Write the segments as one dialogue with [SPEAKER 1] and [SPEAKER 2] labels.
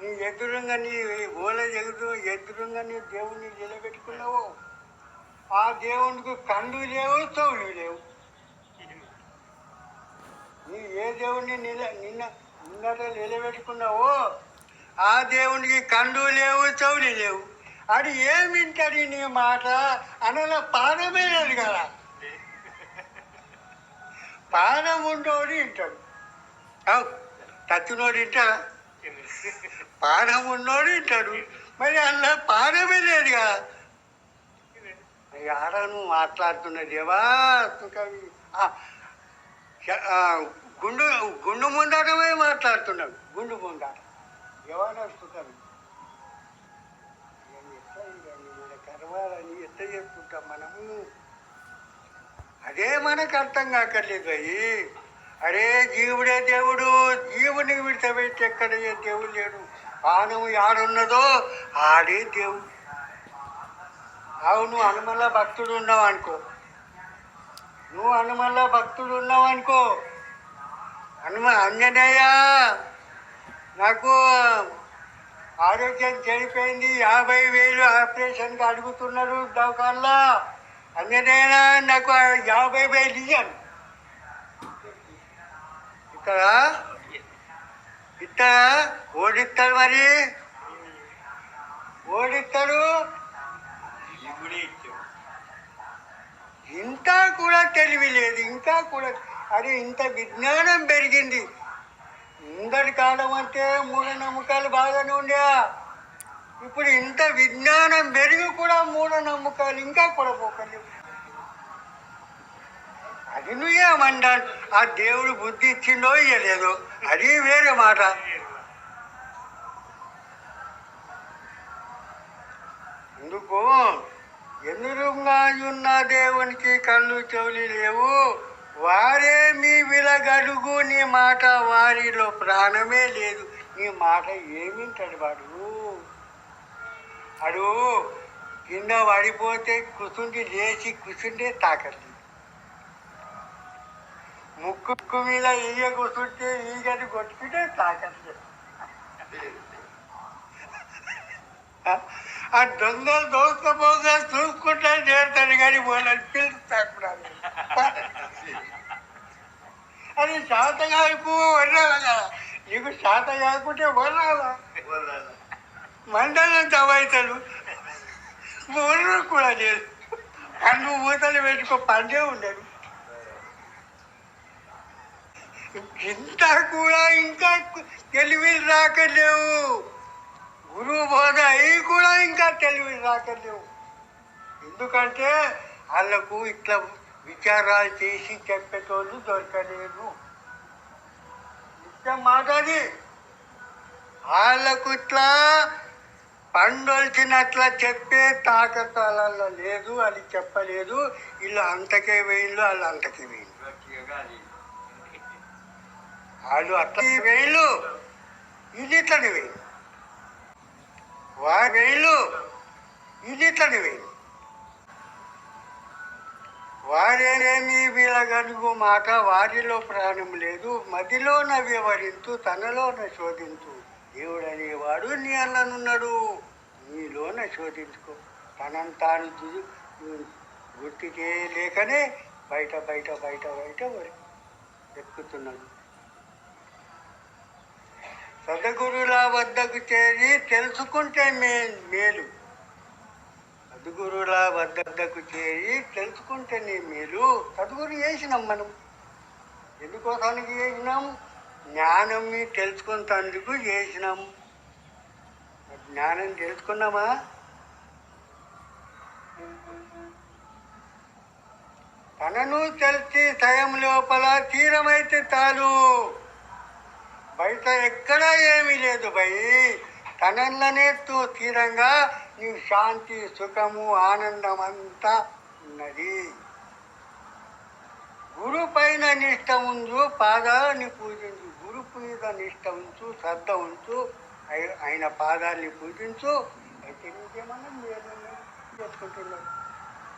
[SPEAKER 1] నీ ఎదురుగా నీ ఓల ఎదురు ఎదురుగా నీ దేవుణ్ణి నిలబెట్టుకున్నావు. ఆ దేవునికి కళ్ళు లేవు చెవులు లేవు. నీ ఏ దేవుణ్ణి నిల నిన్న నిన్నట నిలబెట్టుకున్నావో ఆ దేవునికి కళ్ళు లేవు చెవులు లేవు. అది ఏమి నీ మాట? అనల పాదమే లేదు కదా. పాదం ఉండోడు వింటాడు అవు, తచ్చినోడు వింటాడా పాదం ఉన్నోడు వింటాడు మరి అలా పాడమే లేదుగా కదా. ఆడ నువ్వు మాట్లాడుతున్నదేవా చ- ఆ, గుండు గుండు ముందటమే మాట్లాడుతున్నాడు. గుండు ముందట ఎవరు సుకవి? మన కర్మాలని ఎట్లా చేసుకుంటాం మనము? అదే మనకు అర్థం కాకర్లేదు అయ్యి. అరే జీవుడే దేవుడు. జీవుని విడిచిపెట్టి ఎక్కడ ఏ దేవుడు లేడు? పానం యాడున్నదో ఆడే దేవుడు. అవును హనుమల్ల భక్తుడు ఉన్నావు అనుకో. నువ్వు హనుమల్ల భక్తుడు ఉన్నావు అనుకో. హనుమ అంజనేయ నాకు ఆరోగ్యం చెడిపోయింది యాభై వేలు ఆపరేషన్కి అడుగుతున్నారు దవకాల్లో అంజనేయ నాకు యాభై వేలు ఇయ్యాను. ఇక్కడ ఇక్కడ ఓడిస్తాడు మరి. ఓడిస్తాడు ఇంకా కూడా తెలివి లేదు ఇంకా కూడా. అరే ఇంత విజ్ఞానం పెరిగింది. ముందటి కాలం అంటే మూఢనమ్మకాలు బాగానే ఉండే. ఇప్పుడు ఇంత విజ్ఞానం పెరిగి కూడా మూఢనమ్మకాలు ఇంకా కూడా పోకలేవు అది నువ్వేమన్నా ఆ దేవుడు బుద్ధి ఇచ్చిండో ఇయ్యలేదో? అది వేరే మాట. ఎందుకు? ఎదురుగా ఉన్న దేవునికి కళ్ళు చెవులు లేవు. వారే మీ విలగడుగు నీ మాట వారిలో ప్రాణమే లేదు. నీ మాట ఏమింటాడు వాడు? అడు కింద పడిపోతే కుసుండి లేచి కుసుండే తాకట్లేదు. ముక్కు మీద ఈగ కూర్చుంటే ఈగని కొట్టుకుంటే తాకట్లేదు. ఆ దొంగలు పోగా చూసుకుంటే చేస్తాడు కానీ వాళ్ళని పిలుస్తాడు అది శాత కాకు వదలాలి కదా? నీకు శాత కాకుంటే వదలాలా? మండలం తవ్వుతాడు ఊరు కూడా లేదు. కన్ను మూతలు పెట్టుకో పండే ఉండడు ఇంత కూడా ఇంకా తెలివి రాకలేవు. గురువు బోధ అవి కూడా ఇంకా తెలివి రాకలేవు. ఎందుకంటే వాళ్ళకు ఇట్లా విచారాలు చేసి చెప్పేటోళ్ళు దొరకలేదు నిత్యం మాట వాళ్ళకు ఇట్లా పండొల్చినట్లా చెప్పే తాకతాలలో లేదు అది చెప్పలేదు. వీళ్ళు అంతకే వేయిళ్ళు వాళ్ళు అంతకే వేయిళ్ళు వాళ్ళు అట్లా వేళ్ళు. ఇది ఇట్లని వారి వేళ్ళు ఇది ఇట్లని వారేమి వీళ్ళగనుగు మాట వారిలో ప్రాణం లేదు. మదిలోన వివరించు తనలోన శోధించు. దేవుడనేవాడు నీ అల్లనున్నాడు. నీలోన శోధించుకో. తనను తాను గుర్తు చేయలేకనే బయట బయట బయట బయట ఎక్కుతున్నాడు. సదగురుల వద్దకు చేరి తెలుసుకుంటే మే మేలు. సద్గురుల వద్దకు చేరి తెలుసుకుంటే నీ మేలు. సద్గురు చేసినాం మనం. ఎందుకోసానికి చేసినాం? జ్ఞానం తెలుసుకుంటందుకు చేసినాం. జ్ఞానం తెలుసుకున్నామా? తనను తెలిసి స్వయం లోపల తీరమైతే చాలు. బయట ఎక్కడా ఏమీ లేదు భయ్ తనల్లనే తూ తీరంగా నీ శాంతి సుఖము ఆనందం అంతా ఉన్నది. గురు పైన నిష్ట ఉంచు పాదాలని పూజించు. గురు మీద నిష్ట ఉంచు శ్రద్ధ ఉంచు ఆయన పాదాలని పూజించు. అయితే నీకేమన్నా మీరు చేసుకుంటున్నారు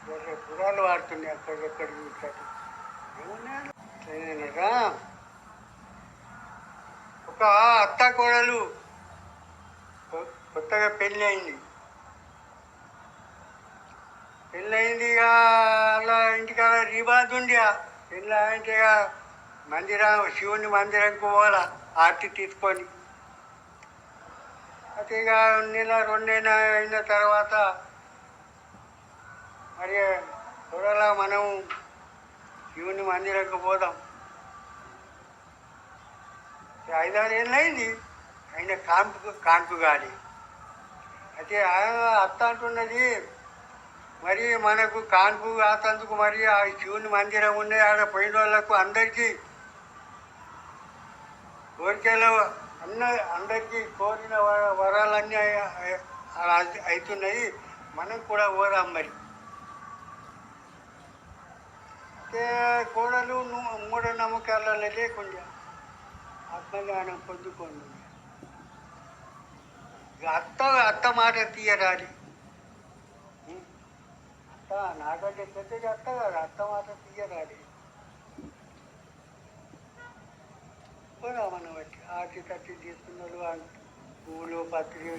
[SPEAKER 1] వేరే పురాలు వాడుతున్నాయి అక్కడెక్కడ చూసాడు ఏమన్నా ఒక అత్త కోడలు. కొత్తగా పెళ్ళి అయింది పెళ్ళి అయింది ఇక అలా ఇంటికాడ రివాజ్ ఉంది పెళ్ళి అంటే ఇక మందిరం శివుని మందిరంకి పోవాలా ఆర్తి తీసుకొని. అయితే ఇక నెల రెండు అయిన తర్వాత మరి త్వరలో మనం శివుని మందిరంకి పోదాం. ఐదారు ఏళ్ళు ఆయన కాంపు కాన్పు కాలి అయితే ఆయన అత్త అంటున్నది మరి మనకు కాన్పు కాతందుకు మరి ఆ శివుని మందిరం ఉన్నది ఆడ పోయిన వాళ్ళకు అందరికీ కోరికలు అన్న అందరికీ కోరిన వరాలన్నీ అలా అవుతున్నాయి. మనం కూడా పోదాం మరి. అయితే కోడలు ను- మూఢనమ్మకాలలో లేకుండా ఆత్మజ్ఞానం పొందుకోండి అత్త అత్త మాట తీయరాలి అత్త నాకంటే పెద్దది అత్త కాదు అత్త మాట తీయరాలి పోదామన్న బట్టి ఆటి తట్టి తీసుకున్నారు ఆ పువ్వులు పత్రి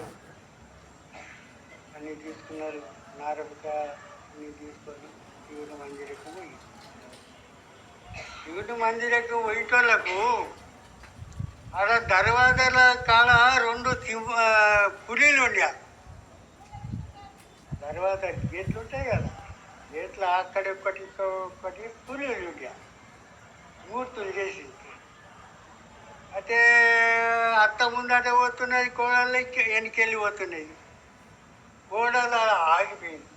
[SPEAKER 1] అన్నీ తీసుకున్నారు. నారపిక అన్నీ తీసుకొని శివుడు మందిరకు పోయి. శివుడు మందిరకు పోయేటోళ్ళకు అలా దర్వాజల కాడ రెండు పులీలు ఉండే. దర్వాజ గేట్లు ఉంటాయి కదా గేట్లు అక్కడి ఒకటి ఒకటి పులీలు ఉండే. మూర్తులు చేసి అయితే అత్త ముందట పోతున్నది కోడలు వెనకెళ్ళి పోతున్నది. కోడలు అలా ఆగిపోయింది.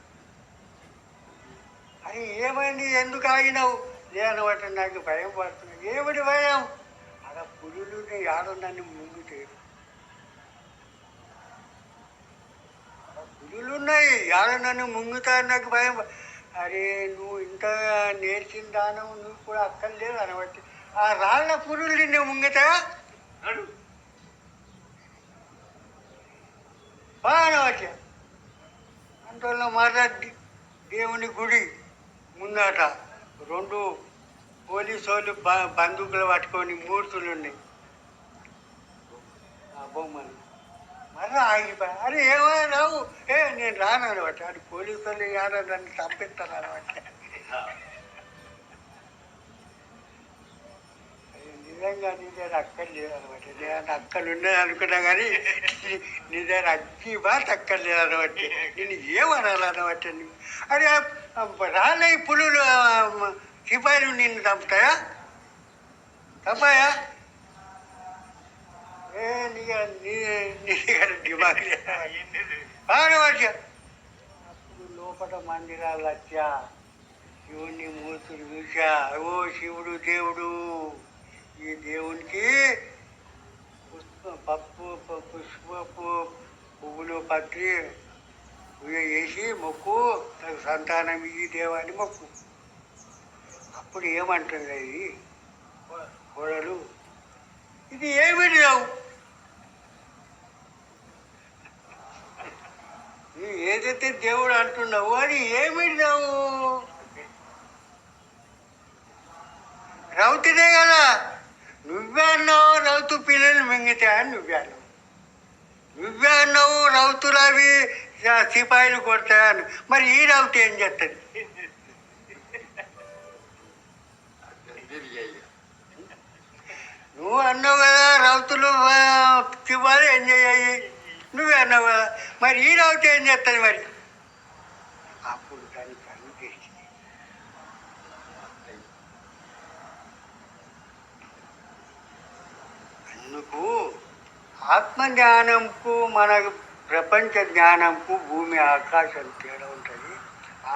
[SPEAKER 1] అది ఏమైంది? ఎందుకు ఆగినావు? లేనబట్టి నాకు భయం పడుతుంది ఏమిటి భయం? అలా పులులు ఆడ నన్ను ముందుతాయి పులులు ఉన్నాయి ఆడ నన్ను నాకు భయం. అరే నువ్వు ఇంత నేర్చిన దానం నువ్వు కూడా అక్కర్లేదు అనబట్టి. ఆ రాళ్ళ పులులు నిన్ను ముంగుతా అడు బాగా అంటలో మాట్లాడి దేవుని గుడి ముందట రెండు పోలీసు వాళ్ళు బందూకులు పట్టుకొని మూర్తులు ఉన్నాయి ఆ బొమ్మలు మళ్ళీ ఆగిపోయి అరే ఏమైనా రావు ఏ నేను రాను అనమాట. అది పోలీసు వాళ్ళు యాడ నన్ను చంపిస్తాను అనమాట నిజంగా నీ దగ్గర అక్కర్లేదు అనమాట నేను అక్కలు ఉన్నది అనుకున్నా కానీ నీ- దగ్గర అగ్గి బాత అక్కర్లేదు అనమాట నేను ఏమనాలన్నమాట నువ్వు అరే రాలే పులులు సిపాయిలు నిన్ను చంపుతాయా? చంపాయా? ఏ నీ డిమాండ్ అప్పుడు లోపల మందిరాలు వచ్చా. శివుని మూర్తులు చూసా. ఓ శివుడు దేవుడు. ఈ దేవునికి పుష్ప పప్పు పుష్పపు పువ్వులు పత్రి వేసి మొక్కు నాకు సంతానం ఈ దేవాన్ని మొక్కు. అప్పుడు ఏమంటుంది అది? కోడలు? ఇది ఏమిటి రావు నువ్వు ఏదైతే దేవుడు అంటున్నావు అది ఏమిటి రావు రౌతునే కదా. నువ్వే అన్నావు రౌతు పిల్లలు మింగితే అని నువ్వే అన్నావు. నువ్వే అన్నావు రౌతులు అవి సిపాయిలు కొడతాయని. మరి ఈ రౌతు ఏం చేస్తుంది నువ్వు అన్నావు కదా రౌతులు తివ్వాలి ఎంజాయ్ అయ్యి నువ్వే అన్నావు కదా మరి ఈ రౌతు ఏం చేస్తుంది మరి? అప్పుడు దానికి కళ్ళు తెరిచింది. అందుకు ఆత్మజ్ఞానంకు మన ప్రపంచ జ్ఞానంకు భూమి ఆకాశం తేడా ఉంటుంది.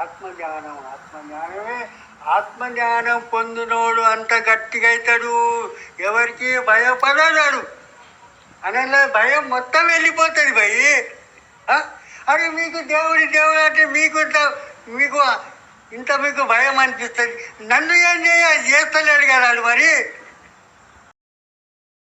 [SPEAKER 1] ఆత్మజ్ఞానం ఆత్మజ్ఞానమే ఆత్మజ్ఞానం పొందినోడు అంత గట్టిగా అవుతాడు ఎవరికి భయపడడాడు అనలే భయం మొత్తం వెళ్ళిపోతుంది భయ్ అరే మీకు దేవుడి దేవుడు అంటే మీకు ఇంత మీకు ఇంత మీకు భయం అనిపిస్తుంది. నన్ను ఏం చేయాలి? చేస్తలేడు కదా మరి.